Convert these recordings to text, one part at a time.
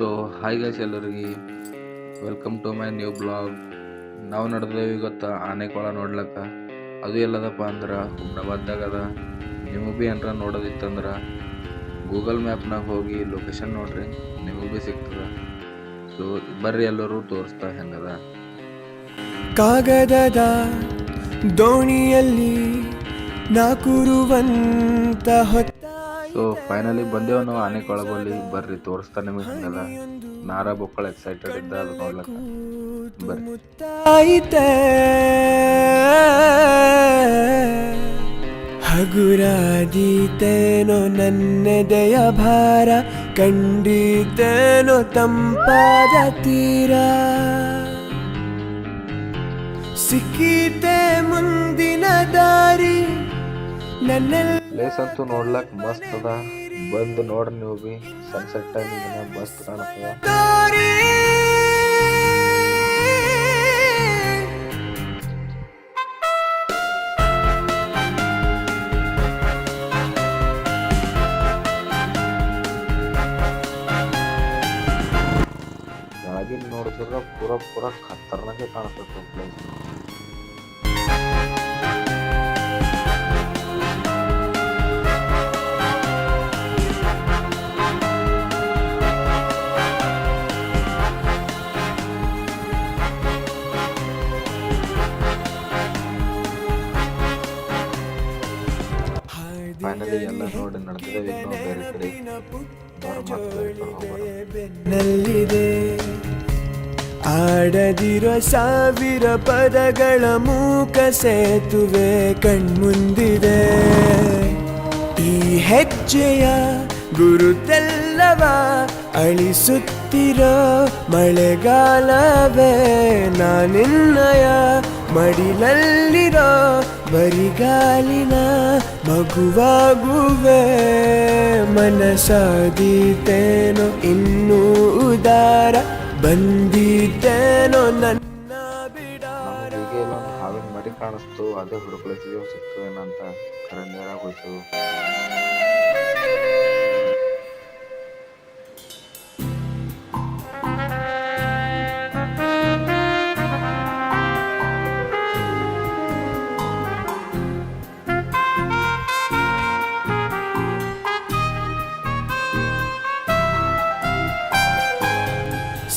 So hi guys ಎಲ್ಲರಿಗೆ. Welcome to my new vlog ನಾವು ನಡೆದೇವಿ ಇವತ್ತು ಆನೆಕೊಳ ನೋಡ್ಲಕ್ಕ. ಅದು ಎಲ್ಲದಪ್ಪ ಅಂದ್ರೆ ಹುಮ್ನಾಬಾದ್ದಾಗ ನಿಮಗೆ ಭೀ ಏನರ ನೋಡೋದಿತ್ತಂದ್ರೆ ಗೂಗಲ್ ಮ್ಯಾಪ್ನಾಗ ಹೋಗಿ ಲೊಕೇಶನ್ ನೋಡ್ರಿ, ನಿಮಗೆ ಭೀ ಸಿಗ್ತದೆ. ಸೊ ಬರ್ರಿ ಎಲ್ಲರೂ ತೋರಿಸ್ತಾ ಹೆಂಗದ. ಕಾಗದದ ದೋಣಿಯಲ್ಲಿ ನಾಕುರುವಂತ ಹೊತ್ತಾಯಿತ ಸೊ ಫೈನಲಿ ಬಂದೇವು ನಾವು ಆನೆ ಬಲ್ಲಿ ಬರ್ರಿ ತೋರಿಸ್ತಾ ನಿಮಗೆ ಹೆಂಗದ ನಾರ ಬೊಕ್ಕಳ ಎಕ್ಸೈಟೆಡ್ ಇದ್ದ, ಅದು ನೋಡ್ಲಕ್ಕ. ಬರ್ರಿ. ಹಗುರಾದೀತೇನೋ ನನ್ನೆದೆಯ ಭಾರ, ಕಂಡೀತೇನೋ ತಂಪಾದ ತೀರ. ಸಿಕ್ಕೀತೆ ಮುಂದಿನ ದಾರಿ ಪ್ಲೇಸ್ ಅಂತೂ ನೋಡ್ಲಕ್ ಮಸ್ತ್ ಅದ. ಬಂದು ನೋಡ್ರಿ ನೀವು ಬಿ ಸನ್ಸೆಟ್ ಟೈಮ್ ಮಸ್ತ್ ಕಾಣತ್ತದ ನೋಡಿದ್ರ ಪೂರ ಪೂರ ಖತರ್ನಾಗೆ ಕಾಣಿಸ್ತದೆ ಪ್ಲೇಸ್ ಫೈನಲಿ ಎಲ್ಲ ನೋಡಿ ನಡೆದಿದ್ದೇವೆ ಇನ್ನೂ ಬೇರೆ ಕಡೆ. ಬೆನ್ನಲ್ಲಿದೆ. ಆಡದಿರೋ ಸಾವಿರ ಪದಗಳ ಮೂಕ ಸೇತುವೆ ಕಣ್ಮುಂದಿದೆ. ಈ ಹೆಜ್ಜೆಯ ಗುರುತೆಲ್ಲವ ಅಳಿಸುತ್ತಿರೋ ಮಳೆಗಾಲವೇ ನಾನಿನ್ನಯ ಮಡಿಲಲ್ಲಿರೋ ಬರಿಗಾಲಿನ ಮಗುವಾಗುವೆ. ಮನಸಾದೀತೇನೋ, ಇನ್ನೂ ಉದಾರ ಬಂದಿದ್ದೇನೋ ನನ್ನ ಬಿಡಾರ. ನಮ್ಗೆ ಈಗ ಇಲ್ಲೊಂದು ಹಾವಿನ ಮರಿ ಕಾಣಿಸ್ತು, ಅದೇ ಹುಡುಕ್ಲತ್ತಿದ್ದೇವೆ ಸಿಗ್ತದೇನಂತ ಖರೆ ನೇರಾಗ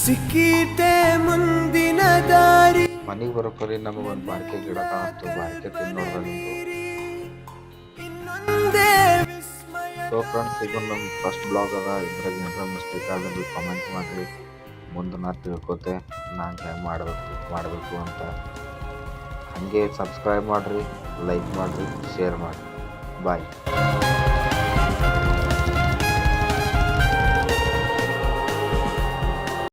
ಸಿಕ್ಕೀತೆ ಮುಂದಿನ ದಾರಿ. ಮನೆಗೆ ಬರೋಕರಿ ನಮಗೊಂದು ಬಾರಿಕೆ ಗಿಡ ಕಾಣ್ತು ಬಾರಿಕೆ ತಿನ್ನೋದ್ರ ಸೊ ಫ್ರೆಂಡ್ಸ್ ಈಗ ನಮ್ಮ ಫಸ್ಟ್ ಬ್ಲಾಗ್ ಅದ. ಇದ್ರಾಗ ಏನಾರ ಮಿಸ್ಟೇಕ್ ಆದ್ರೆ ಕಮೆಂಟ್ ಮಾಡಿರಿ. ಮುಂದೆ ನಾ ತಿಳ್ಕೊತೆ. ನಾನು ಹೆಂಗೆ ಮಾಡಬೇಕು ಮಾಡಬೇಕು ಅಂತ. ಹಾಗೆ ಸಬ್ಸ್ಕ್ರೈಬ್ ಮಾಡಿರಿ ಲೈಕ್ ಮಾಡಿರಿ ಶೇರ್ ಮಾಡಿರಿ. ಬಾಯ್